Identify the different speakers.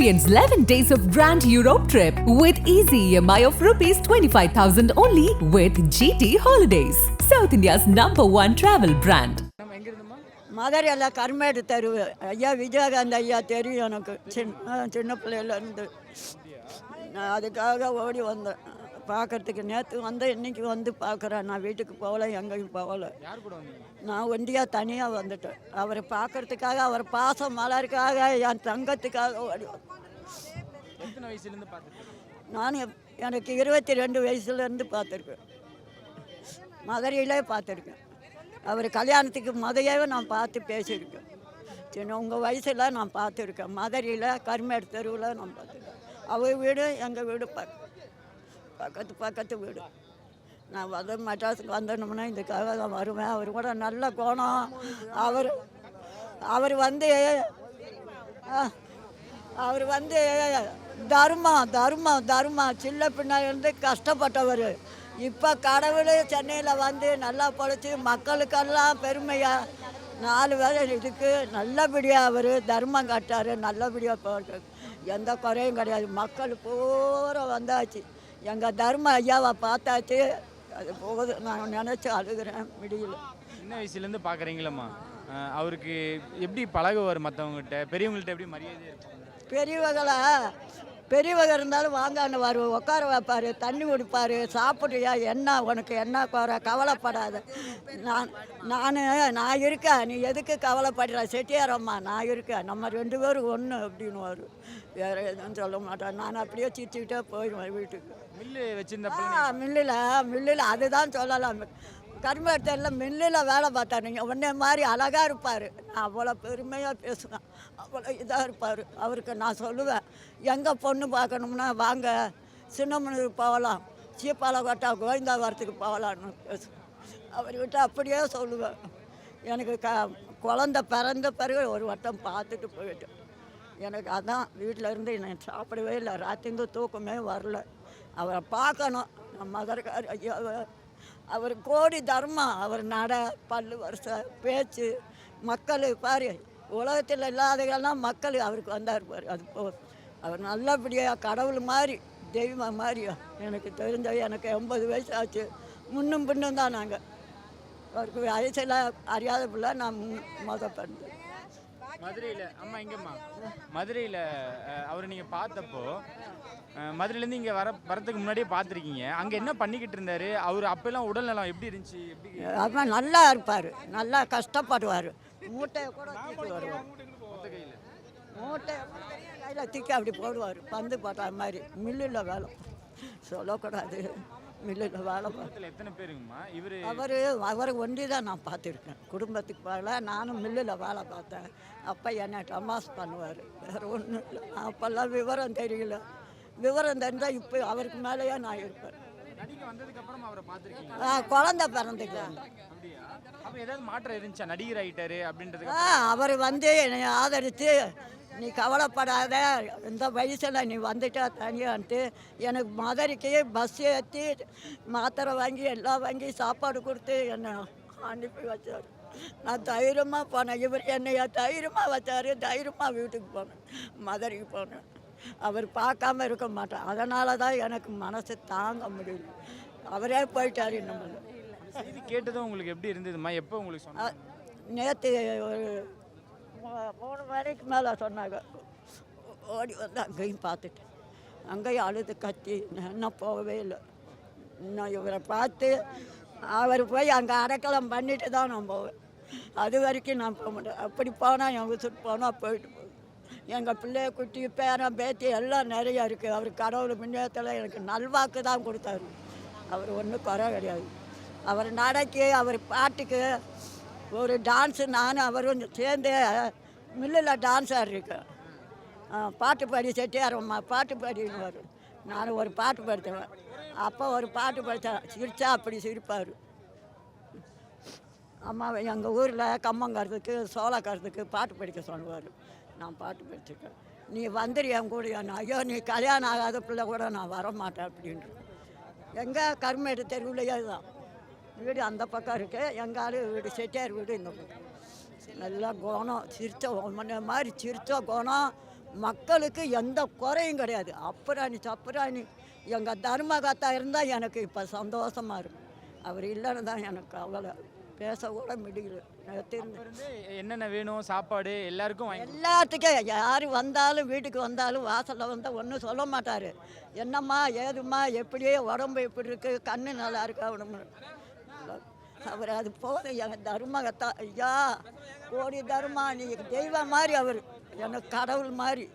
Speaker 1: Experience 11 days of Grand Europe trip with easy EMI of rupees 25,000 only with GT Holidays, South India's number one travel brand.
Speaker 2: மதுரையில் கருமேடு தெரு ஐயா விஜயகாந்த் ஐயா தெரியும் எனக்கு சின்ன சின்ன பிள்ளையிலேருந்து நான் அதுக்காக ஓடி வந்தேன் பார்க்கறதுக்கு நேற்று வந்தேன் இன்னைக்கு வந்து பார்க்குறேன் நான் வீட்டுக்கு போகல எங்கேயும் போகல. நான் ஒண்டியாக தனியாக வந்துட்டேன். அவரை பார்க்கறதுக்காக அவர் பாசம் மலருக்காக என் தங்கத்துக்காக ஓடி நான் எனக்கு இருபத்தி ரெண்டு வயசுலேருந்து பார்த்துருக்கேன். மதுரையிலே பார்த்துருக்கேன். அவர் கல்யாணத்துக்கு முதையவே நான் பார்த்து பேசியிருக்கேன். சின்ன உங்கள் வயசில் நான் பார்த்துருக்கேன். மதுரையில் கருமேடு தெருவில் நான் பார்த்துருக்கேன். அவர் வீடு எங்கள் வீடு பக்க பக்கத்து பக்கத்து வீடு. நான் வந்து மெட்ராஸுக்கு வந்தோம்னா இதுக்காக தான் வருவேன் அவர் கூட நல்ல கோணம் அவர் அவர் வந்து அவர் வந்து தர்மம் தர்மம் தர்மம் சின்ன பின்ன இருந்து கஷ்டப்பட்டவர். இப்போ கடவுள் சென்னையில் வந்து நல்லா பொழைச்சி மக்களுக்கெல்லாம் பெருமையாக நாலு வேலை இதுக்கு நல்லபடியாக அவர் தர்மம் கட்டார். நல்லபடியாக போகிறது எந்த குறையும் கிடையாது. மக்கள் பூரா வந்தாச்சு. எங்கள் தர்ம ஐயாவை பார்த்தாச்சு. அது போதும் நான் நினச்சி அழுகிறேன். முடியல.
Speaker 3: சின்ன வயசுல இருந்து பாக்குறீங்களம்மா அஹ் அவருக்கு எப்படி பழகுவார் மற்றவங்ககிட்ட பெரியவங்கள்ட்ட எப்படி மரியாதை
Speaker 2: பெரியவங்களா? பெரியவங்க இருந்தாலும் வாங்கான்னு வருவோம் உட்கார வைப்பார் தண்ணி குடிப்பார் சாப்பிட்றியா என்ன உனக்கு என்ன குறை? கவலைப்படாத. நான் நான் நான் இருக்கேன். நீ எதுக்கு கவலைப்படுற? செட்டியாரம்மா நான் இருக்கேன். நம்ம ரெண்டு பேரும் ஒன்று அப்படின்னு வரும் வேறு எதுவும் சொல்ல மாட்டேன் நான் அப்படியே சிரிச்சுக்கிட்டே போயிடுவேன் வீட்டுக்கு.
Speaker 3: மில்லு வச்சிருந்தப்ப
Speaker 2: ஆ மில்லில் மில்லில். அதுதான் சொல்லலாம். கரும்பேட்டையில் மில்லில் வேலை பார்த்தாருங்க உடனே மாதிரி அழகாக இருப்பார். நான் அவ்வளோ பெருமையாக பேசுவேன். அவ்வளோ இதாக இருப்பார். அவருக்கு நான் சொல்லுவேன் எங்கே பொண்ணு பார்க்கணும்னா வாங்க சின்னமனூர் போகலாம். சீப்பாலகோட்டா கோவிந்தாவரத்துக்கு போகலான்னு பேசுவேன். அவர்கிட்ட அப்படியே சொல்லுவேன் எனக்கு க குழந்த பிறந்த பிறகு ஒரு வட்டம் பார்த்துட்டு போயிட்டேன் எனக்கு அதான் வீட்டில் இருந்து நான் சாப்பிடவே இல்லை. ராத்திரிந்து தூக்கமே வரல. அவரை பார்க்கணும். நம்ம மதர்கார் ஐயாவை அவர் கோடி தர்மம் அவர் நட பல்லு வருஷம் பேச்சு மக்கள் பாரு உலகத்தில் இல்லாததெல்லாம் மக்கள் அவருக்கு வந்தார் பாரு அது போ அவர் நல்லபடியாக கடவுள் மாதிரி தெய்வம் மாதிரியா எனக்கு தெரிஞ்ச எனக்கு எண்பது வயசு ஆச்சு முன்னும் பின்னும் தான் நாங்கள் அவருக்கு வயசில் அறியாத பிள்ளை நான் மொதல் பண்ணேன்
Speaker 3: மதுரையில் அம்மா எங்கம்மா மதுரையில் அவரை நீங்கள் பார்த்தப்போ மதுரையிலேருந்து இங்கே வர வரதுக்கு முன்னாடியே பார்த்துருக்கீங்க. அங்கே என்ன பண்ணிக்கிட்டு இருந்தார்? அவர் அப்போல்லாம் உடல்நலம் எப்படி இருந்துச்சு? எப்படி
Speaker 2: நல்லா இருப்பார். நல்லா கஷ்டப்படுவார். மூட்டையை கூட தூக்கி வருவார்.
Speaker 3: கையில்
Speaker 2: கையில் தூக்கி அப்படி போடுவார். பந்து போட்ட மாதிரி. மில்லில் வேலை. சொல்லக்கூடாது. மில்லில் வேலை பார்த்து.
Speaker 3: எத்தனை பேருங்கம்மா? இவர்
Speaker 2: அவர் அவர் ஒண்டி தான் நான் பார்த்துருக்கேன். குடும்பத்துக்கு போகல நானும் மில்லில் வேலை பார்த்தேன். அப்போ என்னை டமாஸ் பண்ணுவார். வேறு ஒன்றும் இல்லை. அப்போல்லாம் விவரம் தெரியல. விவரம் தெரிஞ்சால் இப்போ அவருக்கு மேலேயே நான் இருப்பேன்.
Speaker 3: நடிக்க வந்ததுக்கப்புறம் அவரை பார்த்துருக்கீங்க
Speaker 2: ஆ, குழந்தை பிறந்துக்கலாம்
Speaker 3: அப்படியா? அப்போ ஏதாவது மாற்றம் இருந்துச்சா? நடிகர் ஆயிட்டாரு அப்படின்றது
Speaker 2: அவர் வந்து என்னை ஆதரித்து நீ கவலைப்படாத. இந்த வயசில் நீ வந்துட்டா தனியான்ட்டு. எனக்கு மதுரைக்கு பஸ் ஏற்றி மாத்திரை வாங்கி எல்லாம் வாங்கி சாப்பாடு கொடுத்து என்னை அனுப்பி வச்சார். நான் தைரியமாக போனேன். இவர் என்னைய தைரியமாக வச்சார். தைரியமாக வீட்டுக்கு போனேன். மதுரைக்கு போனேன். அவர் பார்க்காம இருக்க மாட்டேன் அதனால தான் எனக்கு மனசு தாங்க முடியல. அவரே போயிட்டார் இன்னும்.
Speaker 3: செய்தி கேட்டதும் உங்களுக்கு எப்படி இருந்ததும்மா? எப்போ உங்களுக்கு
Speaker 2: நேற்று ஒரு மூணு மணிக்கு மேலே சொன்னாங்க ஓடி வந்து அங்கேயும் பார்த்துட்டேன். அங்கேயும் அழுது கத்தி இன்னும் போகவே இல்லை. இன்னும் இவரை பார்த்து அவர் போய் அங்கே அடைக்கலம் பண்ணிட்டு தான் நான் போவேன். அது வரைக்கும் நான் போக மாட்டேன். அப்படி போனால் என் விசுட்டு போனால் போயிட்டு போகுது எங்கள் பிள்ளைய குட்டி பேரன் பேத்தி எல்லாம் நிறையா இருக்குது அவர் கடவுள் முன்னேற்றத்தில் எனக்கு நல்வாக்கு தான் கொடுத்தாரு. அவர் ஒன்றும் குறை கிடையாது. அவர் நடைக்கு அவர் பாட்டுக்கு ஒரு டான்ஸு நானும் அவரும் சேர்ந்து மில்லில் டான்ஸ் ஆடிருக்கேன் பாட்டு பாடி செட்டியாரம்மா பாட்டு பாடின்னு வரும் நான் ஒரு பாட்டு படுத்துவேன் அப்போ ஒரு பாட்டு படித்தேன் சிரித்தா அப்படி சிரிப்பார். அம்மா எங்கள் ஊரில் கம்மங்கிறதுக்கு சோளக்கறதுக்கு பாட்டு படிக்க சொல்லுவார். நான் பாட்டு படிச்சிருக்கேன். நீ வந்துரு என் கூட ஐயோ நீ கல்யாணம் ஆகாத பிள்ளை கூட நான் வர மாட்டேன் அப்படின்ட்டு. எங்கே கருமேடு தெருவுலையே தான் வீடு அந்த பக்கம் இருக்குது எங்கள் வீடு செட்டியார் வீடு இந்த பக்கம். நல்லா குணம் சிரிச்ச உன்னை மாதிரி சிரிச்ச குணம். மக்களுக்கு எந்த குறையும் கிடையாது. அப்புறாணி சப்புராணி எங்கள் தர்மகத்தா இருந்தால் எனக்கு இப்போ சந்தோஷமாக இருக்கும். அவர் இல்லைன்னு தான் எனக்கு அவ்வளோ பேச கூட முடியல.
Speaker 3: என்னென்ன வேணும்? சாப்பாடு எல்லாருக்கும்
Speaker 2: எல்லாத்துக்கும் யார் வந்தாலும் வீட்டுக்கு வந்தாலும் வாசலில் வந்தால் ஒன்றும் சொல்ல மாட்டார். என்னம்மா ஏதும்மா எப்படியே உடம்பு எப்படி இருக்கு கண்ணு நல்லா இருக்கா உடம்பு அவர் அது போதும் என் தர்மகத்தா ஐயா கோடி தர்மா நீ தெய்வம் மாதிரி அவர். எனக்கு கடவுள் மாதிரி.